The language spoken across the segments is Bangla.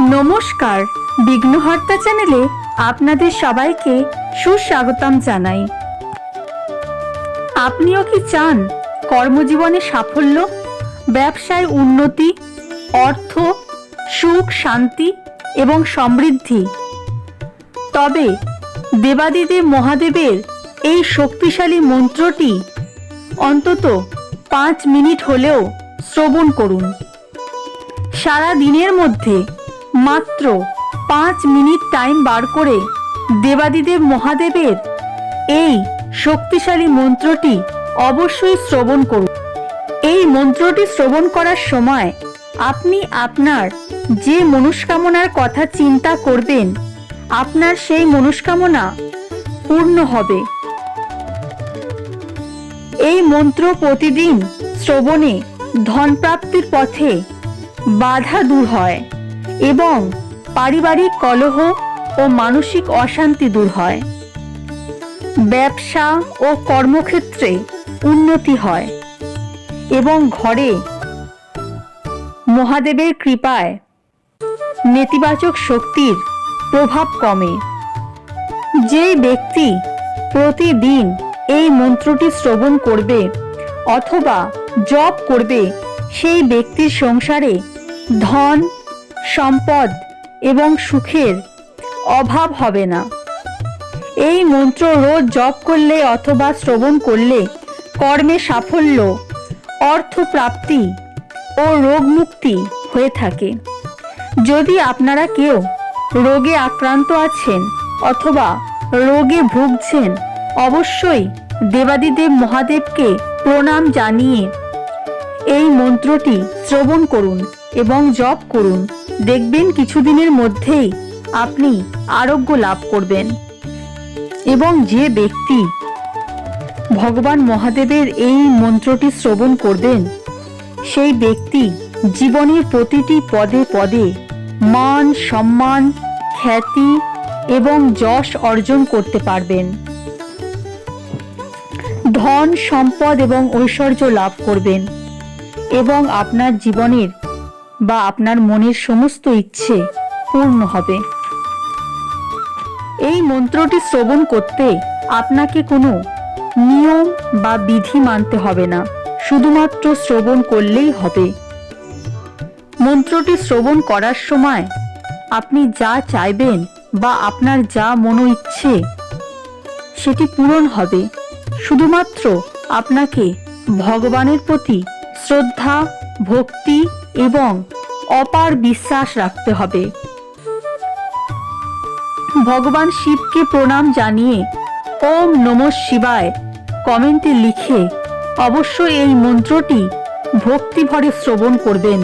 নমস্কার। বিঘ্নহর্তা চ্যানেলে আপনাদের সবাইকে সুস্বাগতম জানাই। আপনিও কি চান কর্মজীবনে সাফল্য, ব্যবসায় উন্নতি, অর্থ, সুখ, শান্তি এবং সমৃদ্ধি? তবে দেবাদিদেব মহাদেবের এই শক্তিশালী মন্ত্রটি অন্তত পাঁচ মিনিট হলেও শ্রবণ করুন। সারা দিনের মধ্যে মাত্র পাঁচ মিনিট টাইম বার করে দেবাদিদেব মহাদেবের এই শক্তিশালী মন্ত্রটি অবশ্যই শ্রবণ করুন। এই মন্ত্রটি শ্রবণ করার সময় আপনি আপনার যে মনস্কামনার কথা চিন্তা করবেন, আপনার সেই মনস্কামনা পূর্ণ হবে। এই মন্ত্র প্রতিদিন শ্রবণে ধন প্রাপ্তির পথে বাধা দূর হয়। এবং পারিবারিক কলহ ও মানসিক অশান্তি দূর হয়। ব্যবসা ও কর্মক্ষেত্রে উন্নতি হয় এবং ঘরে মহাদেবের কৃপায় নেতিবাচক শক্তির প্রভাব কমে। যে ব্যক্তি প্রতিদিন এই মন্ত্রটি শ্রবণ করবে অথবা জপ করবে, সেই ব্যক্তির সংসারে ধন সম্পদ এবং সুখের অভাব হবে না। এই মন্ত্র রোজ জপ করলে অথবা শ্রবণ করলে কর্মে সাফল্য, অর্থপ্রাপ্তি ও রোগমুক্তি হয়ে থাকে। যদি আপনারা কেউ রোগে আক্রান্ত আছেন অথবা রোগে ভুগছেন, অবশ্যই দেবাদিদেব মহাদেবকে প্রণাম জানিয়ে এই মন্ত্রটি শ্রবণ করুন এবং জপ করুন। দেখবেন কিছুদিনের মধ্যেই আপনি আরোগ্য লাভ করবেন। এবং যে ব্যক্তি ভগবান মহাদেবের এই মন্ত্রটি শ্রবণ করবেন, সেই ব্যক্তি জীবনের প্রতিটি পদে পদে মান, সম্মান, খ্যাতি এবং যশ অর্জন করতে পারবেন। ধন, সম্পদ এবং ঐশ্বর্য লাভ করবেন। এবং আপনার জীবনের বা আপনার মনের সমস্ত ইচ্ছে পূর্ণ হবে। এই মন্ত্রটি শ্রবণ করতে আপনাকে কোনো নিয়ম বা বিধি মানতে হবে না। শুধুমাত্র শ্রবণ করলেই হবে। মন্ত্রটি শ্রবণ করার সময় আপনি যা চাইবেন বা আপনার যা মনো ইচ্ছে সেটি পূরণ হবে। শুধুমাত্র আপনাকে ভগবানের প্রতি শ্রদ্ধা, ভক্তি এবং অপার বিশ্বাস রাখতে হবে। ভগবান শিবকে প্রণাম জানিয়ে ওম নম শিবায় কমেন্টে লিখে অবশ্যই এই মন্ত্রটি ভক্তি ভরে শ্রবণ করবেন।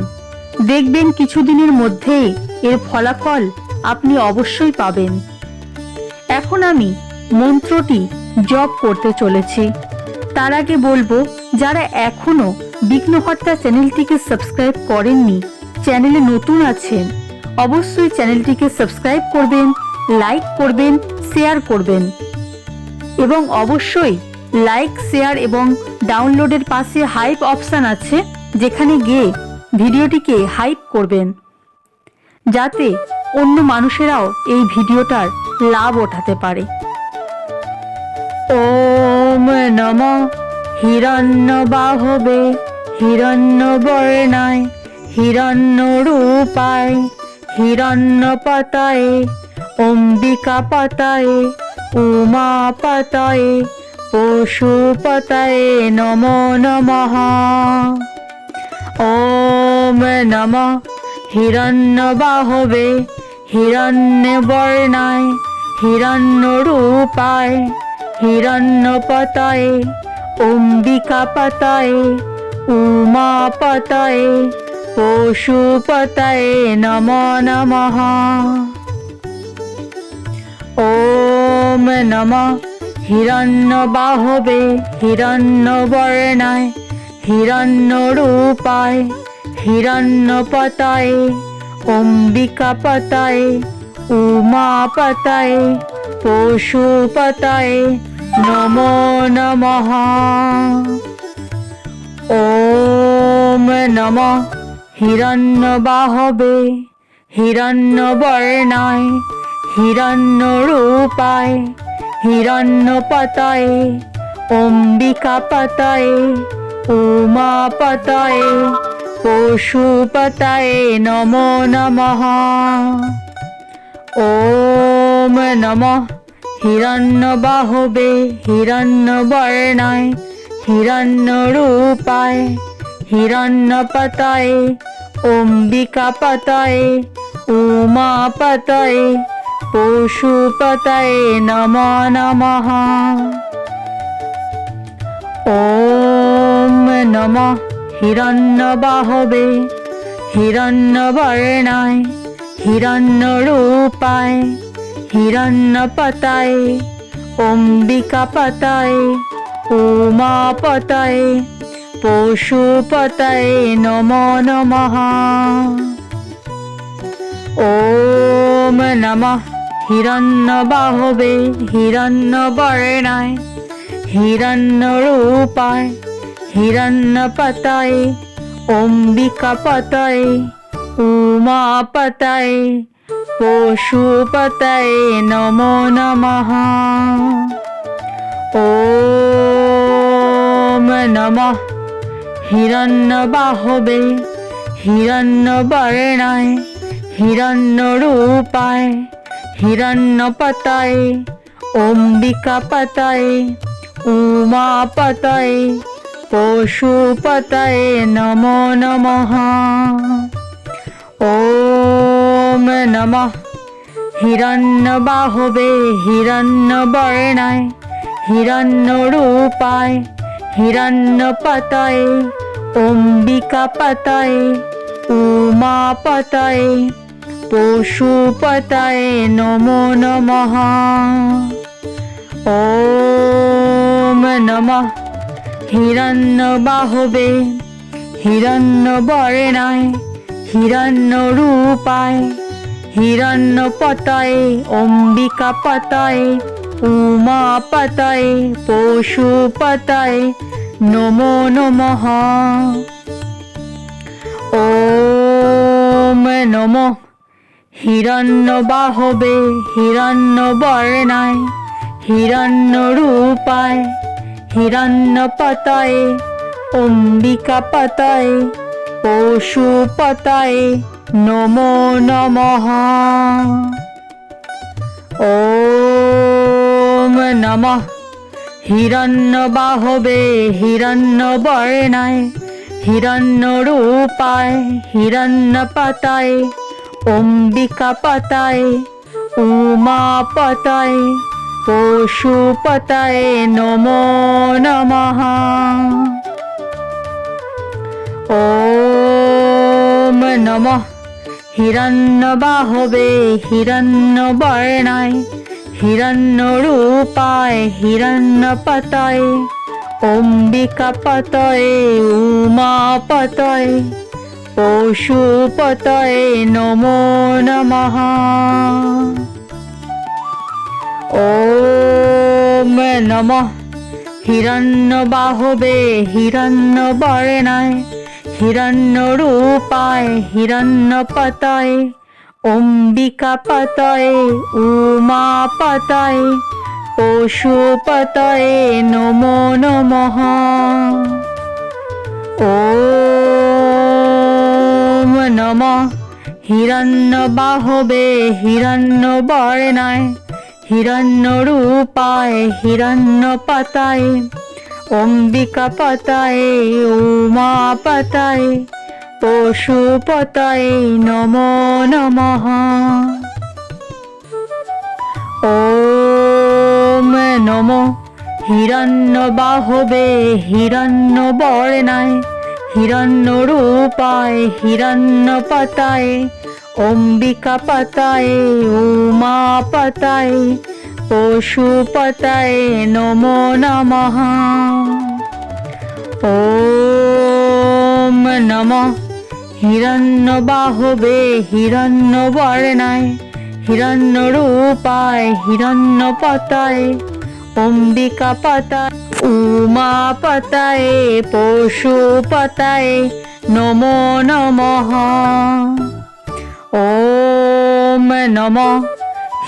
দেখবেন কিছুদিনের মধ্যেই এর ফলাফল আপনি অবশ্যই পাবেন। এখন আমি মন্ত্রটি জপ করতে চলেছি। তার আগে বলব, যারা এখনও বিঘ্নহর্তা চ্যানেলটিকে সাবস্ক্রাইব করেননি, চ্যানেলে নতুন আছেন, অবশ্যই চ্যানেলটিকে সাবস্ক্রাইব করবেন, লাইক করবেন, শেয়ার করবেন। এবং অবশ্যই লাইক, শেয়ার এবং ডাউনলোডের পাশে হাইপ অপশান আছে, যেখানে গিয়ে ভিডিওটিকে হাইপ করবেন। যাতে অন্য মানুষেরাও এই ভিডিওটার লাভ ওঠাতে পারে। ওম নম হিরণ্য বাহবে হিরণ্য বর্ণায় হিরণ্য রূপায় হিরণ্য পতায় অম্বিকা পতায় উমা পতায় পশুপতায় নমো নমঃ। ওম নম। হিরণ্য বাহবে হিরণ্য বর্ণায় হিরণ্য রূপায় হিরণ্য পতায় অম্বিকা পতায়, উমা পতায় পশুপতায় নম নমঃ। ওম নম। হিরণ্য বাহবে, হিরণ্য বর্ণায়, হিরণ্য রূপায়, হিরণ্য পতায়, অম্বিকা পতায়, উমা পতায় পশুপতায় নমো নমঃ ও নম হিরণ্যবাহবে হিরণ্যবর্ণায় হিরণ্যরূপায় হিরণ্যপতয়ে অম্বিকাপতয়ে, উমাপতয়ে, পশুপতয়ে নমো নমঃ। ও নমঃ। হিরণ্য বাহবে হিরণ্য বর্ণায় হিরণ্য রূপায় হিরণ্য পতায় অম্বিকা পতায় উমা পতায় পশুপতায় নম নম। ওম নম হিরণ্য বাহবে হিরণ্য বর্ণায় হিরণ্য রূপায় হিরণ্য পতায় অম্বিকা পতায় উমা পতায় পশুপতায় নম নম। ওম নমঃ। হিরণ্য বাহবে হিরণ্য বর্ণায় হিরণ্য রূপায় হিরণ্য পতায় অম্বিকা পতায় উমা পতায় পশুপতয়ে নমো নমঃ। ওম নমঃ। হিরণ্যবাহবে, হিরণ্যবর্ণায়, হিরণ্যরূপায়, হিরণ্যপতয়ে, অম্বিকাপতয়ে, উমাপতয়ে, পশুপতয়ে নমো নমঃ। ও ॐ नमः হিরণ্যবাহবে হিরণ্যবর্ণায় হিরণ্যরূপায় হিরণ্যপতায় অম্বিকাপতায় উমাপতায় পশুপতায় নমো নমঃ ॐ नमः হিরণ্যবাহবে হিরণ্যবর্ণায় হিরণ্যরূপায় হিরণ্যপতায় অম্বিকাপতায় উমাপতায় পশুপতায় নমো নমঃ। ॐ নমো। হিরণ্যবর্ণায় হিরণ্যরূপায় হিরণ্যপতায় অম্বিকাপতায় উমাপতায় পশুপতায় নমো নমঃ। ॐ নমঃ। হিরণ্যবাহবে হিরণ্যবর্ণায়, হিরণ্যরূপায়, হিরণ্যপতায়, অম্বিকাপতায়, উমাপতায়, পশুপতায় নমো নমঃ। ॐ নম। হিরণ্য বাহবে হিরণ্য বরেনায় হিরণ্য রূপায় হিরণ্য পাতায় অম্বিকা পাতায় উমা পাতায় পশু পাতায় নমো নমঃ। ওম নম। হিরণ্য বাহবে হিরণ্য বর্ণায় হিরণ্য রূপায় হিরণ্য পাতায় অম্বিকা পাতায় উমা পাতায় পশু পাতায় নমো নমঃ। ওম নম। হিরণ্য বাহবে হিরণ্য বর্ণায় অম্বিকা পাতায়, উমা পাতায়, পশু পাতায়, নম নমঃ। ওম নম। হিরণ্য বাহবে হিরণ্য বর্ণায়, হিরণ্য রূপায় হিরণ্য পতায়, অম্বিকা পাতায়, উমা পাতায় পশু পাতায় নমো নমঃ। নম। রূপায় হিরণ্য পাতায় অম্বিকা পাতায় উমা পাতায় পশু পাতায় নমো নমঃ। ওম নম।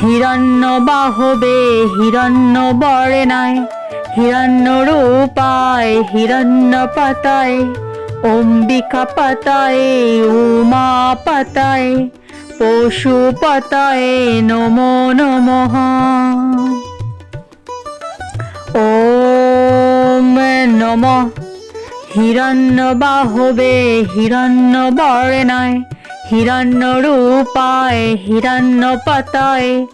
হিরণ্য বাহবে হিরণ্য বর্ণায় হিরণ্য রূপায় হিরণ্য পাতায়, অম্বিকা পাতায় উমা পাতায়, পশু পাতায় নমো নমঃ। ওম নম। হিরণ্য বাহবে হিরণ্য বর্ণায় হিরণ্য রূপায়, হিরণ্য পাতায়,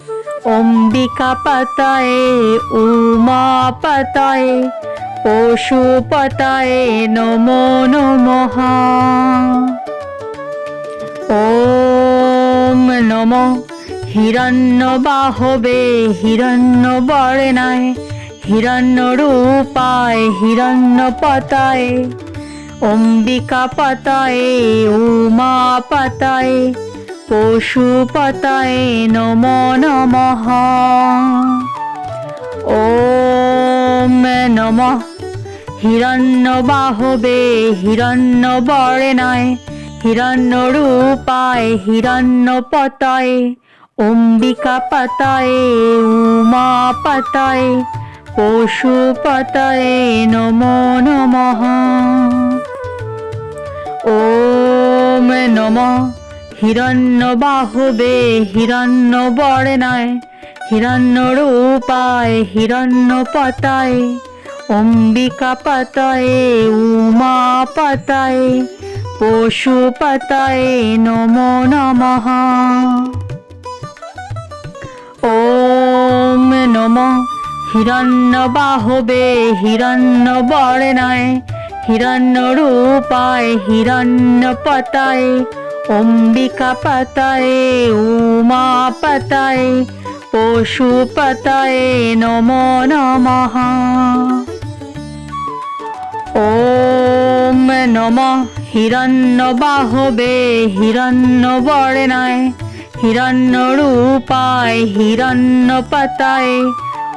অম্বিকা পাতায়, উমা পাতায়, পশু পাতায়, নমো নমঃ। ওম নম। হিরণ্য বাহবে, হিরণ্য বর্ণায়, হিরণ্য রূপায়, হিরণ্য পাতায় অম্বিকা পাতায়, উমা পাতায়, পশু পাতায়, নম নমঃ। ওম নম। হিরণ্য বাহবে, হিরণ্য বর্ণায়, হিরণ্য রূপায়, হিরণ্য পাতায়। অম্বিকা পাতায়, উমা পাতায় পশু পাতায় নম নমঃ। ওম নম। হিরণ্য বাহবে হিরণ্য বর্ণায় হিরণ্য রূপায় হিরণ্য পাতায় অম্বিকা পাতায় উমা পাতায় পশু পাতায় নম নমঃ। ওম নম। হিরণ্য বাহবে হিরণ্য বর্ণায়, হিরণ্য রূপায়, হিরণ্য পাতায়, অম্বিকা পাতায়, উমা পাতায়, পশু পাতায়, নম নমঃ। ওম নম। হিরণ্য বাহবে হিরণ্য বর্ণায়, হিরণ্য রূপায়, হিরণ্য পাতায়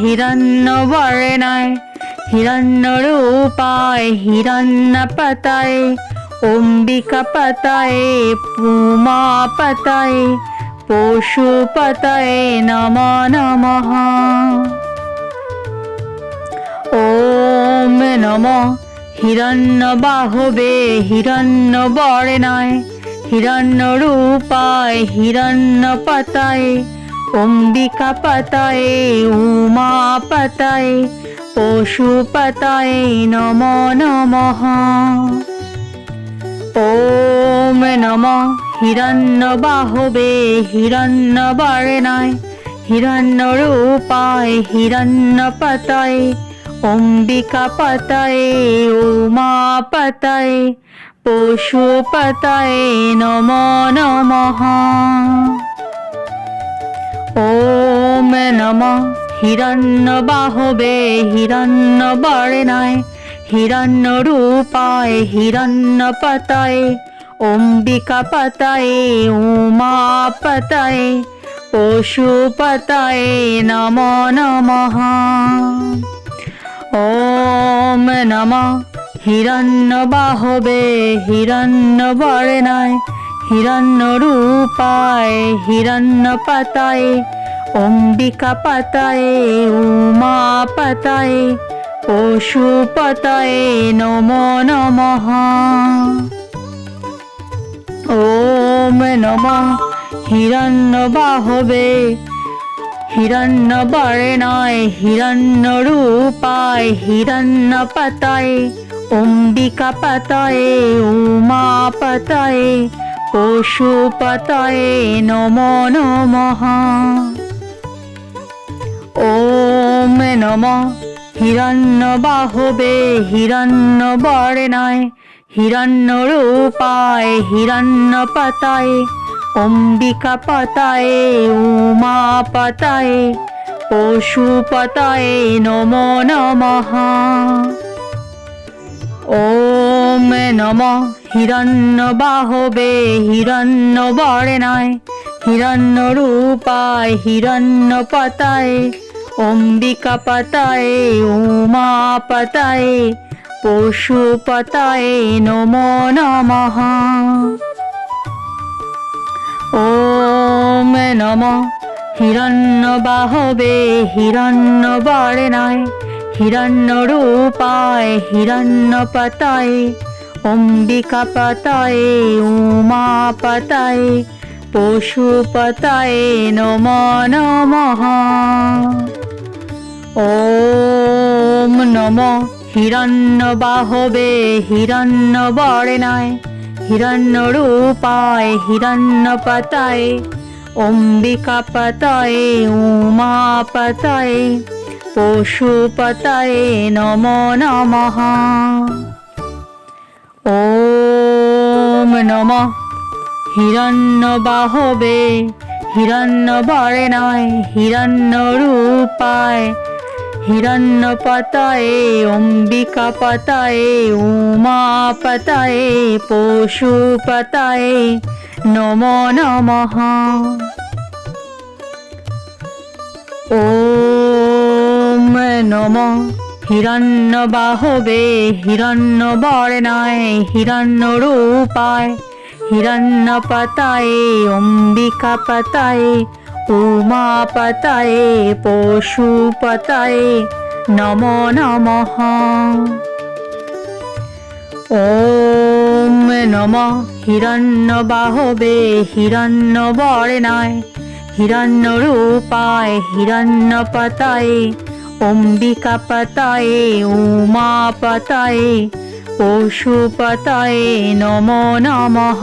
হিরণ্য বর্ণায় হিরণ্য রূপায় হিরণ্য পাতায় অম্বিকা পাতায় উমা পাতায় পশু পাতায় নম নমঃ। ওম নম। হিরণ্য বাহবে হিরণ্য বর্ণায় হিরণ্য রূপায় হিরণ্য পাতায়, অম্বিকা পাতায়, উমা পাতায়, পশু পাতায় নম নমঃ। ওম নম হিরণ্য বাহবে হিরণ্য বর্ণায় হিরণ্য রূপায় হিরণ্য পাতায় অম্বিকা পাতায়, উমা পাতায় পশুপতায় নমো নমঃ। ওম নম, হিরণ্য বাহবে, হিরণ্য বর্ণায় হিরণ্য রূপায়, হিরণ্য পাতায়, অম্বিকা পাতায়, উমা পাতায় পশুপতায় নম নমঃ। ওম নম। হিরণ্য বাহবে হিরণ্য বর্ণায় হিরণ্য রূপায় হিরণ্য পাতায় অম্বিকা পাতায় উমা পাতায় পশুপতায় নম নমঃ। ওম নম। হিরণ্য বাহবে হিরণ্য বর্ণায় হিরণ্য রূপায় হিরণ্য পাতায় অম্বিকা পাতায় উমা পাতায় পশুপতায়, নম নমঃ। ওম নম। হিরণ্য বাহবে হিরণ্য বর্ণায় হিরণ্য রূপায় হিরণ্য পাতায় অম্বিকা পাতায়, উমা পাতায়, পশু পাতায় নম নমঃ। ওম নম। হিরণ্য বাহবে হিরণ্য বর্ণায় হিরণ্য রূপায় হিরণ্য পাতায় অম্বিকা পাতায়, উমা পাতায়, পশু পাতায় নম নমঃ। ওম নম। হিরণ্য বাহবে হিরণ্য বর্ণায় হিরণ্য রূপায় হিরণ্য পাতায় অম্বিকা পাতায় উমা পাতায় পশু পাতায় নম নমঃ। ওম নম। হিরণ্য বাহবে হিরণ্য বর্ণায় হিরণ্য রূপায় হিরণ্য পাতায় অম্বিকা পাতায় উমা পাতায় পশু পাতায় নম নমঃ। ওম নম। হিরণ্য বাহবে হিরণ্য বর্ণায় হিরণ্য পাতায় অম্বিকা পাতায় উমা পাতায় পশু পাতায় নম নমঃ। ওম নম। হিরণ্য বাহবে হিরণ্য বর্ণায় হিরণ্য রূপায় হিরণ্য পাতায় অম্বিকা পাতায় উমা পাতায়, পশু পাতায়, নম নমঃ। ওম নম হিরণ্য বাহবে হিরণ্য বর্ণায় হিরণ্য রূপায় হিরণ্য পাতায় অম্বিকা পাতায় উমা পাতায় পশু পাতায় নম। নমঃ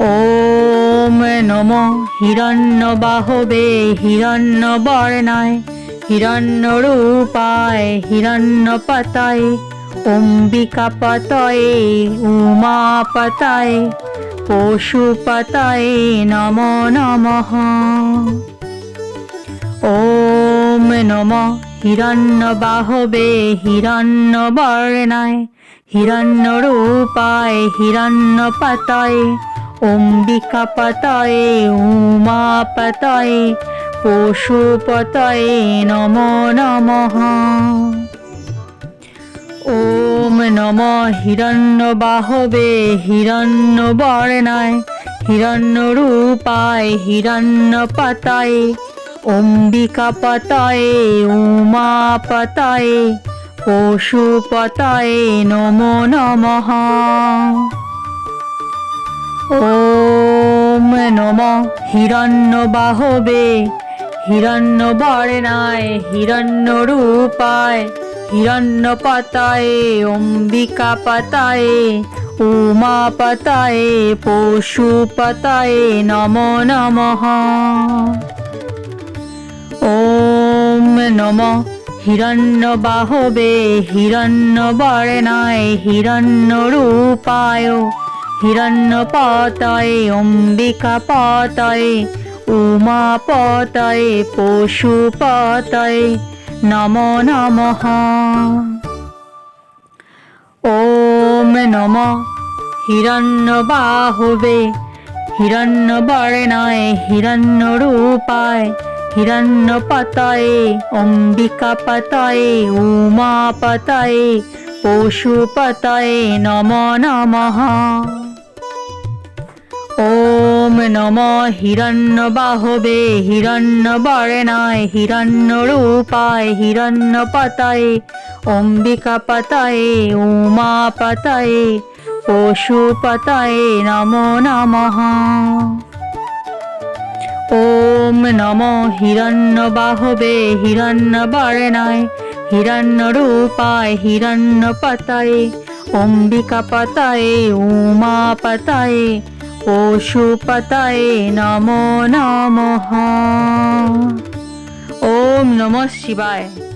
ওম নম হিরণ্য বাহবে হিরণ্য বর্ণায় হিরণ্য রূপায় হিরণ্য পাতায় অম্বিকা পাতায় উমা পাতায় পশু পাতায় নম নমঃ। ওম নম হিরণ্য বাহবে হিরণ্য বর্ণায় হিরণ্য রূপায় হিরণ্য পাতায় অম্বিকা পাতায়, উমা পাতায়, পশু পাতায়, নম নমঃ। ওম নম হিরণ্য বাহবে, হিরণ্য বর্ণায়, হিরণ্য রূপায়, হিরণ্য পাতায়। অম্বিকা পাতায় উমাপতায়ে পশুপতায়ে নম নমঃ। ওম নম হিরণ্যবাহুবে। হিরণ্যবর্ণায় হিরণ্যরূপায়। হিরণ্যপতায়ে, অম্বিকাপতায়ে, উমাপতায়ে, পশুপতায়ে নম নমঃ। ওম নম হিরণ্যবাহবে। হিরণ্যবর্ণায় হিরণ্যরূপায়। হিরণ্যপতায়ে অম্বিকাপতায়ে উমাপতায়ে পশুপতায়ে নম নমঃ। ওম নম। হিরণ্যবাহবে হিরণ্যবর্ণায় হিরণ্যরূপায় হিরণ্যপতায়ে অম্বিকাপতায়ে উমাপতায়ে নম হিরণ্য বাহবে হিরণ্য বরণায় হিরণ্য রূপায় হিরণ্য পতায় অম্বিকা পতায়ে উমা পতায়ে পশু পাতায় নমো নমঃ। ওম নম হিরণ্য বাহবে হিরণ্য বরণায় হিরণ্য রূপায় হিরণ্য পাতায় অম্বিকা পতায়ে উমা পতায়ে পশুপতায়ে নমো নমঃ। ওম নমঃ শিবায়।